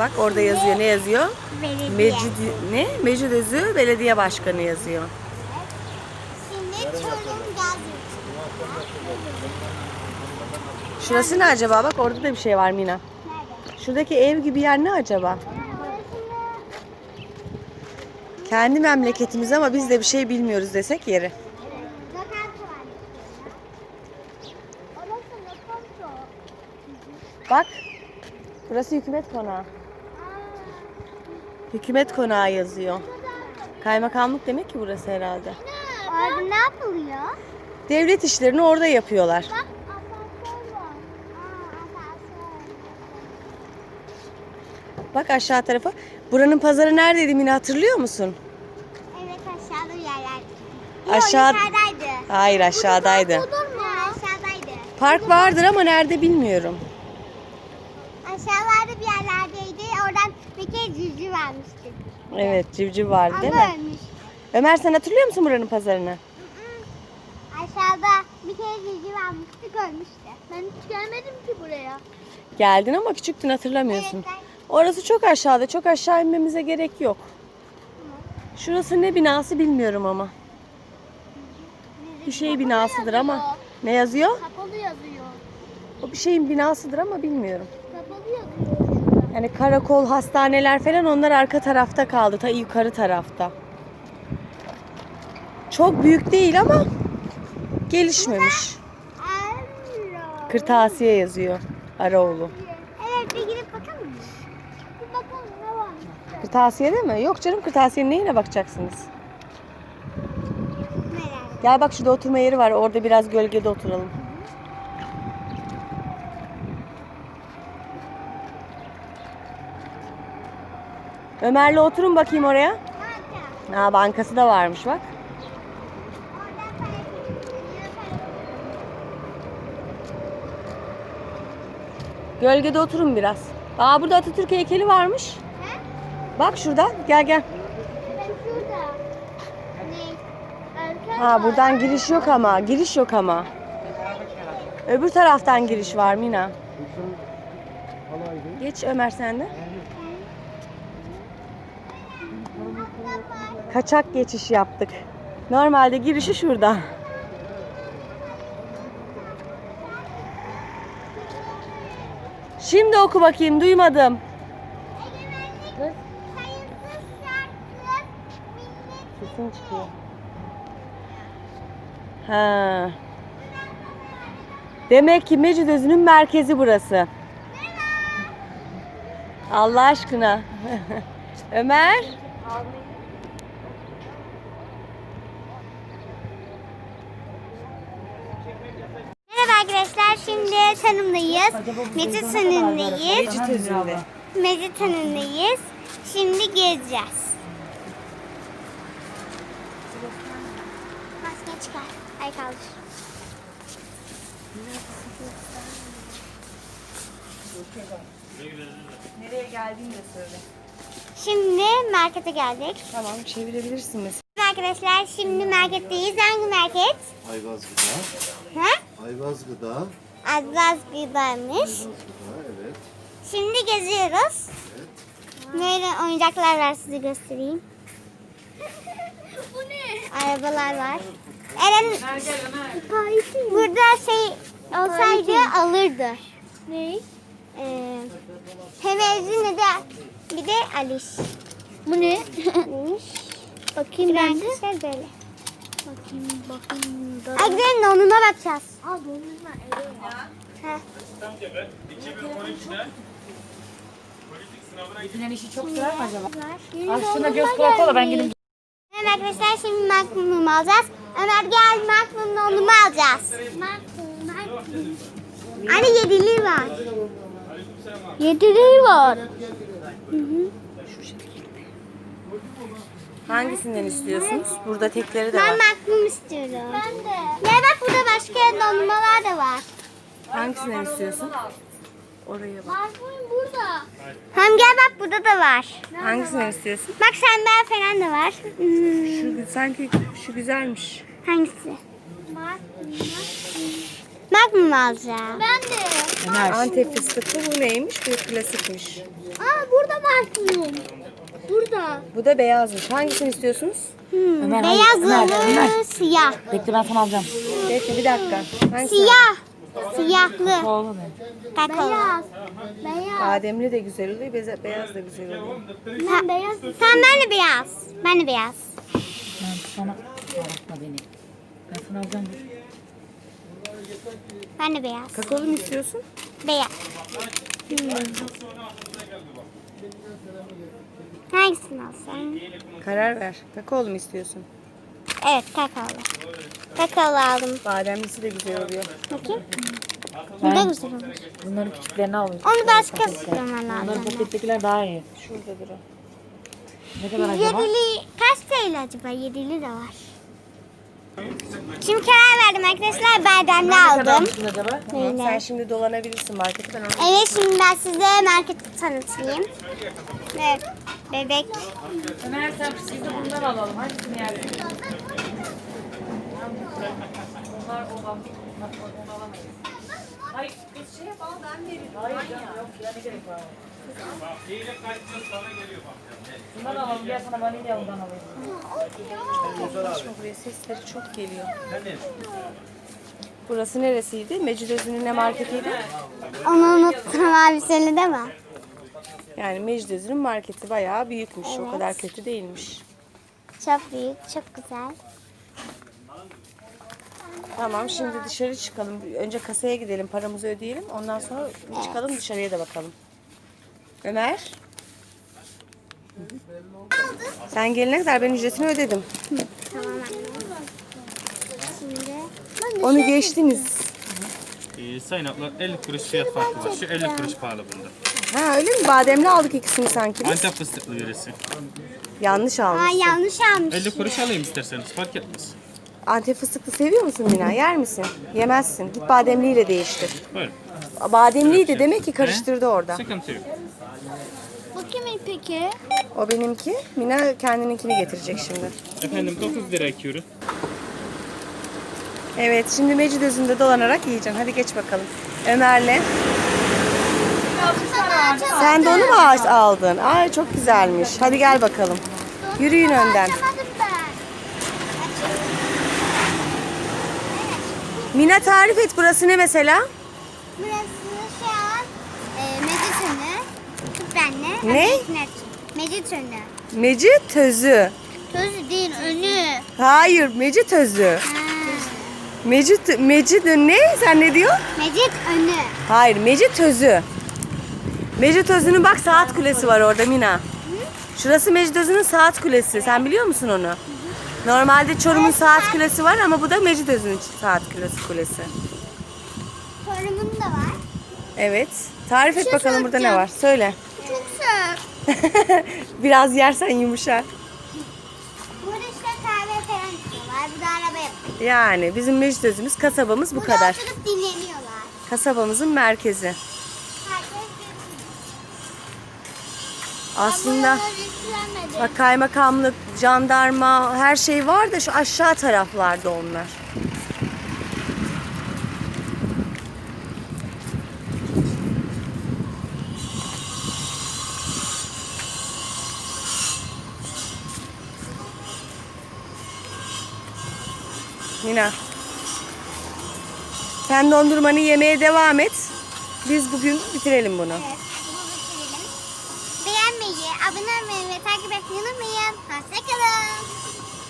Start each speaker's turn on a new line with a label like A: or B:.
A: Bak orada yazıyor. Ne yazıyor?
B: Belediye.
A: Mecid ne? Mecidözü Belediye Başkanı yazıyor.
B: Şimdi Çorum Gaz
A: Şurası ne acaba? Bak orada da bir şey var Mina. Şuradaki ev gibi yer ne acaba? Kendi memleketimiz ama biz de bir şey bilmiyoruz desek yeri. Bak. Burası hükümet konağı. Hükümet konağı yazıyor. Kaymakamlık demek ki burası herhalde.
B: Orada ne yapılıyor?
A: Devlet işlerini orada yapıyorlar.
B: Bak asansör var. Aa asansör.
A: Bak aşağı tarafa. Buranın pazarı neredeydi Mina hatırlıyor musun?
B: Evet aşağıda bir yerler.
A: Aşağı-
B: Yok yukarıdaydı.
A: Hayır aşağıdaydı.
B: Olur mu? Aşağıdaydı.
A: Park vardır ama nerede bilmiyorum.
B: Yerlerdeydi. Kere cücü vermiştik.
A: Evet civciv vardı değil
B: Ama
A: mi?
B: ölmüş.
A: Ömer sen hatırlıyor musun buranın pazarını?
B: Aşağıda bir kere cücü vermiştik ölmüştü. Ben hiç gelmedim ki buraya.
A: Geldin ama küçüktün hatırlamıyorsun.
B: Evet,
A: Orası çok aşağıda. Çok aşağı inmemize gerek yok. Şurası ne binası bilmiyorum ama. Bir şey binasıdır ama. Ne yazıyor?
B: Kapalı yazıyor.
A: O bir şeyin binasıdır ama bilmiyorum.
B: Kapalı yazıyor.
A: Yani karakol, hastaneler falan onlar arka tarafta kaldı. Ta yukarı tarafta. Çok büyük değil ama gelişmemiş. Kırtasiye yazıyor. Araoğlu.
B: Evet bir gidip bakalım mı? Bir bakalım ne var.
A: Kırtasiye değil mi? Yok canım kırtasiyenin neyine bakacaksınız?
B: Merak.
A: Gel bak şurada oturma yeri var. Orada biraz gölgede oturalım. Ömer'le oturun bakayım oraya.
B: Banka.
A: Ha bankası da varmış bak. Gölgede oturun biraz. Aa burada Atatürk heykeli varmış.
B: He?
A: Bak şurada. Gel gel.
B: Ben şurada.
A: Ha buradan giriş yok ama. Giriş yok ama. Öbür taraftan giriş var Mina. Geç Ömer sen de. Kaçak geçiş yaptık. Normalde girişi şurada. Şimdi oku bakayım duymadım. Sesin çıkıyor. Ha. Demek ki Mecidözü'nün merkezi burası. Allah aşkına. Ömer.
B: Merhaba arkadaşlar. Şimdi tanımdayız. Mecit tanımdayız.
A: Mecidözü'nde.
B: Mecit tanımdayız. Şimdi gezeceğiz. Maske çıkar. Ay kaldır.
A: Nereye geldiğini de söyle.
B: Şimdi markete geldik.
A: Tamam çevirebilirsin mesela.
B: Arkadaşlar şimdi marketteyiz. Hangi market?
C: Ayvaz gıda.
B: Ha?
C: Ayvaz gıda. Ayvaz gıda evet.
B: Şimdi geziyoruz. Böyle oyuncaklar var size göstereyim. Bu ne? Arabalar var. Eren burada şey olsaydı alırdı. Ne? Ee, ne de bir de Aliş. Bu ne? Bakayım ben de. böyle. Bakayım bakayım. Ay gidelim dondurma bakacağız. Aa dondurma evet. Heh.
D: Bilinen işi çok sürer mi acaba?
B: Var.
D: Aslında göz kulak ola ben gidip
B: Evet arkadaşlar şimdi magnum alacağız. Ömer gel magnum dondurma alacağız. Anne yedili var. Yedili var.
A: Hangisinden istiyorsunuz? Burada tekleri de
B: Ben
A: var.
B: magnum istiyorum. Ben de. Gel bak burada başka dondurmalar da var.
A: Hangisinden istiyorsun? Oraya bak.
B: Magnum burada. Hem gel bak burada da var.
A: Hangisinden istiyorsun?
B: Bak sandal falan da var. Hmm,
A: Şu sanki şu güzelmiş.
B: hangisi? Magnum alacağım. Ben de.
A: Antep fıstıklı bu neymiş? Bu klasikmiş.
B: Aa bu burada mahkum. Burada.
A: Bu da beyazmış. Hangisini istiyorsunuz?
B: Hmm,
D: Ömer,
B: beyaz
D: Ömer, Ömer.
B: mı siyah?
D: Bekle ben sana alacağım.
A: Bekle bir dakika. Hangisi?
B: Siyah. Siyahlı.
D: Oğlum.
B: Kakaolu. Beyaz. Beyaz.
A: Bademli de güzel oluyor, beze- beyaz da güzel oluyor.
B: Ben beyaz. Sen ben de beyaz. Ben de beyaz.
D: Ben sana Ağlatma beni. Ben sana alacağım.
B: Ben de beyaz.
A: Kakaolu mu istiyorsun?
B: Beyaz. Hangisini alsam?
A: Karar ver. Kakaolu mu istiyorsun?
B: Evet kakaolu. Kakaolu aldım.
A: Bademlisi de güzel oluyor.
B: Bakayım. Bu da güzel olur.
D: bunların küçüklerini alayım.
B: Onu başka sıkılman
D: Bunların
B: lazım.
D: pakettekiler daha iyi.
A: Şuradadır o.
D: Ne kadar acaba?
B: Yedili kaç TL acaba? Yedili de var. Şimdi karar verdim arkadaşlar. Bademli
D: Ne kadar
B: aldım.
D: almışsın acaba?
A: Tamam, sen şimdi dolanabilirsin markete ben onu.
B: Evet şimdi ben size marketi tanıtayım. Evet. Bebek.
D: Ömer sen biz de bundan alalım. Hangisini yersin? Onlar olan. Onu alamayız. Hayır, biz şey yapalım ben veririm. Hayır canım yok ya ne gerek var? Bundan alalım gel sana vanilya ondan alayım.
A: Açma buraya sesleri çok geliyor. Burası neresiydi? Mecidözü'nün ne marketiydi?
B: Onu unuttum abi seni değil mi?
A: Yani Mecidözü'nün marketi bayağı büyükmüş. O kadar kötü değilmiş.
B: Çok büyük, çok güzel.
A: Tamam şimdi dışarı çıkalım. Önce kasaya gidelim paramızı ödeyelim. Ondan sonra çıkalım dışarıya da bakalım. Ömer. Sen gelene kadar ben ücretini ödedim.
B: Tamam anne. Şimdi
A: Onu geçtiniz.
E: Ee, Sayın abla 50 kuruş fiyat farkı var. Şu 50 kuruş pahalı bunda.
A: Ha öyle mi? Bademli aldık ikisini sanki. biz.
E: Antep fıstıklı birisi.
A: Yanlış
B: Aa,
A: almışsın.
B: yanlış almış.
E: 50 kuruş alayım isterseniz fark etmez.
A: Antep fıstıklı seviyor musun Mina? Yer misin? Yemezsin. Git bademliyle değiştir.
E: Buyurun.
A: Bademliydi demek ki karıştırdı orada.
E: Sıkıntı yok.
B: Bu kimin peki?
A: O benimki. Mina kendininkini getirecek şimdi.
E: Efendim 9 lira ekiyoruz.
A: Evet şimdi Mecidözü'nde dolanarak yiyeceğim. Hadi geç bakalım. Ömer'le. Sen de onu mu ağaç aldın? Ay çok güzelmiş. Hadi gel bakalım. Yürüyün önden. Mina tarif et burası ne mesela?
B: Burası şu an e, Meditönü. Küpenle.
A: Ne?
B: Meditönü.
A: Mecitözü.
B: Közü değil önü.
A: Hayır Mecitözü.
B: Ha.
A: Mecit, Mecidö ne? Sen ne diyor?
B: Mecit önü.
A: Hayır Mecitözü. Mecitözü'nün bak saat kulesi var orada Mina. Şurası Mecitözü'nün saat kulesi. Sen biliyor musun onu? Normalde Çorum'un saat kulesi var ama bu da Mecitözü'nün saat kulesi kulesi.
B: Torumun da var.
A: Evet. Tarif et bakalım burada ne var. Söyle.
B: Çok sert.
A: Biraz yersen yumuşar.
B: Burada işte kahve falan içiyorlar. Bu da araba yapıyor.
A: Yani bizim Mecitözü'müz kasabamız bu
B: Burada
A: kadar.
B: oturup dinleniyorlar.
A: Kasabamızın merkezi. Aslında bak kaymakamlık, jandarma her şey var da şu aşağı taraflarda onlar. Mina. Sen dondurmanı yemeye devam et. Biz bugün bitirelim bunu.
B: Evet, abone olmayı ve takip etmeyi unutmayın. Hoşçakalın.